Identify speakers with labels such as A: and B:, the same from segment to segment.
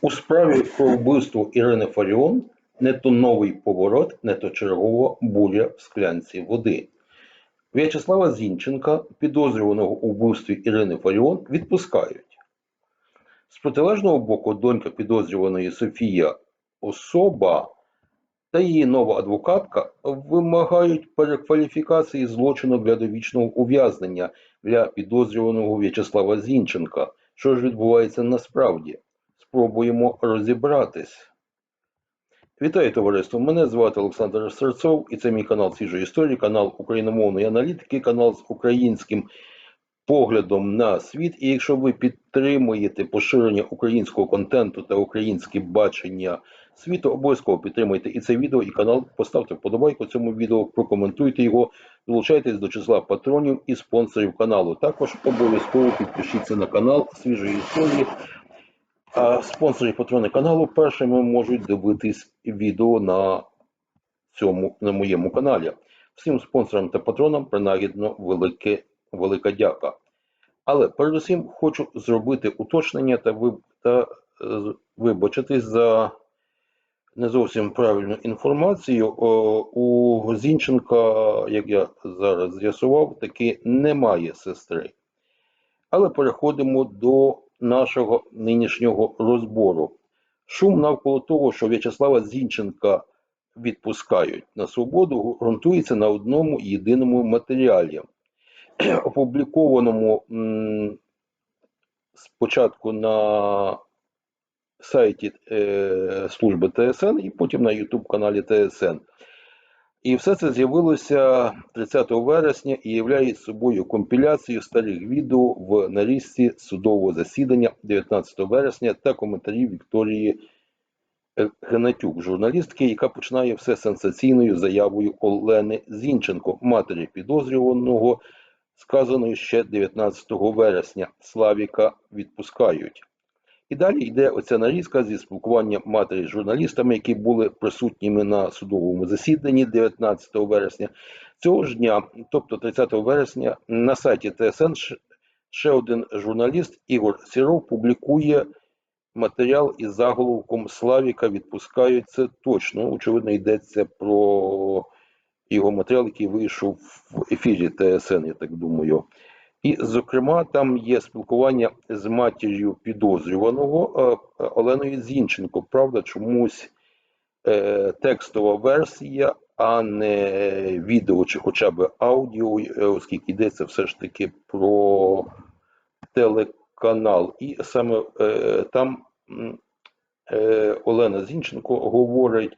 A: У справі про вбивство Ірини Фаріон не то новий поворот, не то чергова буря в склянці води. В'ячеслава Зінченка, підозрюваного у вбивстві Ірини Фаріон, відпускають. З протилежного боку, донька підозрюваної Софія Особа та її нова адвокатка вимагають перекваліфікації злочину для довічного ув'язнення для підозрюваного В'ячеслава Зінченка. Що ж відбувається насправді? Спробуємо розібратись. Вітаю товариство! Мене звати Олександр Серцов і це мій канал Свіжої історії, канал україномовної аналітики, канал з українським поглядом на світ. І якщо ви підтримуєте поширення українського контенту та українське бачення світу, обов'язково підтримуйте і це відео, і канал. Поставте вподобайку цьому відео, прокоментуйте його, долучайтесь до числа патронів і спонсорів каналу. Також обов'язково підпишіться на канал Свіжої історії. А Спонсори патрони каналу першими можуть дивитись відео на цьому на моєму каналі. Всім спонсорам та патронам принагідно велике, велика дяка. Але передусім хочу зробити уточнення та, ви, та е, вибачитись за не зовсім правильну інформацію. О, у Зінченка, як я зараз з'ясував, таки немає сестри. Але переходимо до нашого нинішнього розбору. Шум навколо того, що В'ячеслава Зінченка відпускають на свободу, ґрунтується на одному єдиному матеріалі, опублікованому спочатку на сайті е, служби ТСН і потім на YouTube каналі ТСН. І все це з'явилося 30 вересня і являє собою компіляцію старих відео в нарізці судового засідання 19 вересня та коментарів Вікторії Геннатюк, журналістки, яка починає все сенсаційною заявою Олени Зінченко, матері підозрюваного, сказаною ще 19 вересня. Славіка відпускають. І далі йде оця нарізка зі спілкування матері з журналістами, які були присутніми на судовому засіданні 19 вересня. Цього ж дня, тобто 30 вересня, на сайті ТСН ще один журналіст Ігор Сіров публікує матеріал із заголовком Славіка відпускають. Це точно. Очевидно, йдеться про його матеріал, який вийшов в ефірі ТСН, я так думаю. І, зокрема, там є спілкування з матір'ю підозрюваного е, Оленою Зінченко. Правда, чомусь е, текстова версія, а не відео чи хоча б аудіо, е, оскільки йдеться все ж таки про телеканал. І саме там Олена Зінченко говорить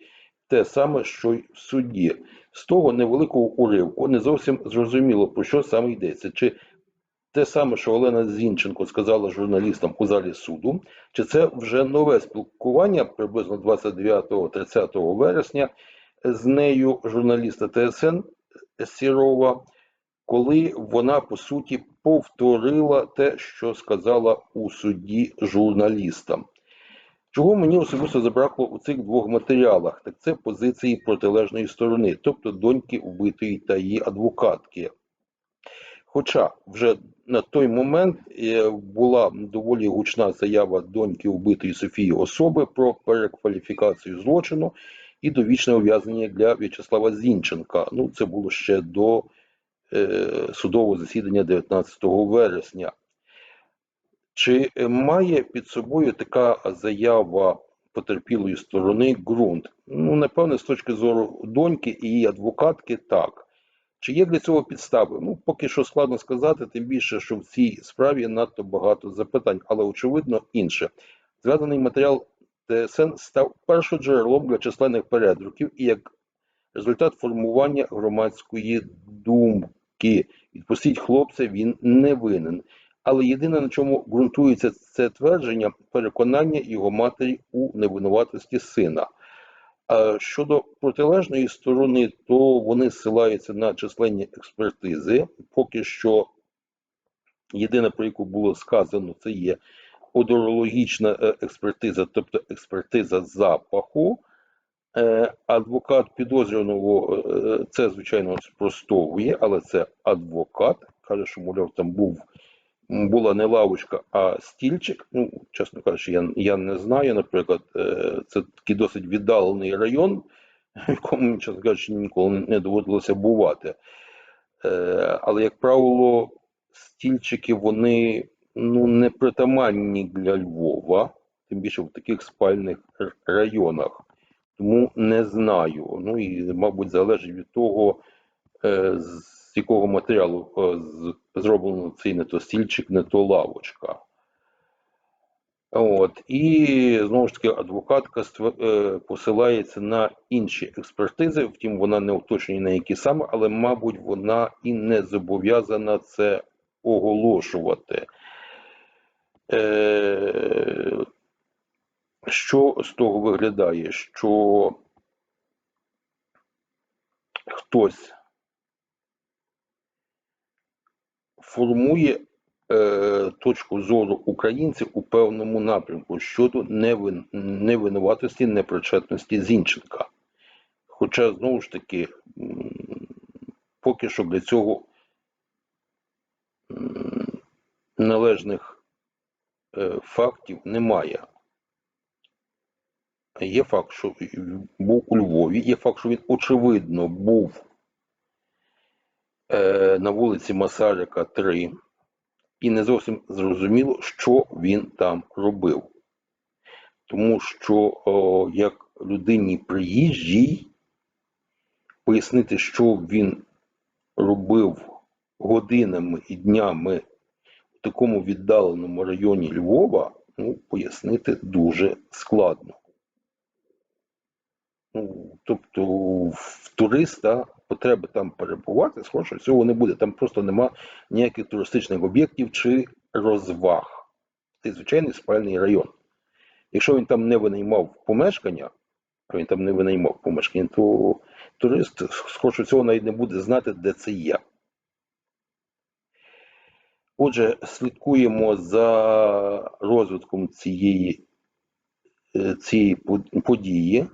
A: те саме, що й в суді. З того невеликого уривку не зовсім зрозуміло, про що саме йдеться. Чи те саме, що Олена Зінченко сказала журналістам у залі суду, чи це вже нове спілкування приблизно 29-30 вересня з нею журналіста ТСН Сірова, коли вона по суті повторила те, що сказала у суді журналістам. Чого мені особисто забракло у цих двох матеріалах, так це позиції протилежної сторони, тобто доньки вбитої та її адвокатки. Хоча вже на той момент е, була доволі гучна заява доньки вбитої Софії особи про перекваліфікацію злочину і довічне ув'язнення для В'ячеслава Зінченка. Ну, це було ще до е, судового засідання 19 вересня. Чи має під собою така заява потерпілої сторони ґрунт? Ну, напевне, з точки зору доньки і її адвокатки, так. Чи є для цього підстави? Ну, поки що складно сказати, тим більше, що в цій справі надто багато запитань, але очевидно інше. Згаданий матеріал ТСН став першоджерелом для численних передруків і як результат формування громадської думки. Відпустіть хлопця, він не винен. Але єдине, на чому ґрунтується це твердження, переконання його матері у невинуватості сина. Щодо протилежної сторони, то вони ссилаються на численні експертизи. Поки що єдине, про яку було сказано, це є одорологічна е, експертиза, тобто експертиза запаху. Е, адвокат підозрюваного е, це, звичайно, спростовує, але це адвокат. Каже, що, мовляв, там був була не лавочка, а стільчик. Ну, чесно кажучи, я, я не знаю. Наприклад, е, це такий досить віддалений район, в якому, чесно кажучи, ніколи не доводилося бувати. Е, Але, як правило, стільчики вони ну, не притаманні для Львова, тим більше в таких спальних районах. Тому не знаю. Ну і, мабуть, залежить від того, е, з якого матеріалу з- зроблено цей не то стільчик, не то лавочка. От. І знову ж таки адвокатка е, посилається на інші експертизи, втім, вона не уточнює на які саме, але, мабуть, вона і не зобов'язана це оголошувати. Е, що з того виглядає? Що хтось формує е, точку зору українців у певному напрямку щодо невин, невинуватості, непричетності Зінченка. Хоча, знову ж таки, поки що для цього належних е, фактів немає. Є факт, що був у Львові, є факт, що він очевидно був е, на вулиці Масарика 3, і не зовсім зрозуміло, що він там робив. Тому що о, як людині приїжджій пояснити, що він робив годинами і днями в такому віддаленому районі Львова, ну, пояснити дуже складно. Ну, тобто в туриста потреби там перебувати, схоже, всього не буде. Там просто нема ніяких туристичних об'єктів чи розваг. Це звичайний спальний район. Якщо він там не винаймав помешкання, а він там не винаймав помешкання, то турист, схоже, всього навіть не буде знати, де це є. Отже, слідкуємо за розвитком цієї, е, цієї події.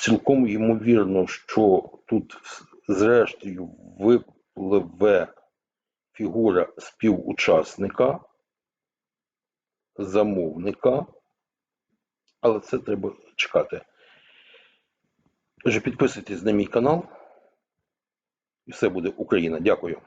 A: Цілком ймовірно, що тут зрештою випливе фігура співучасника, замовника, але це треба чекати. Отже, підписуйтесь на мій канал. І все буде Україна. Дякую.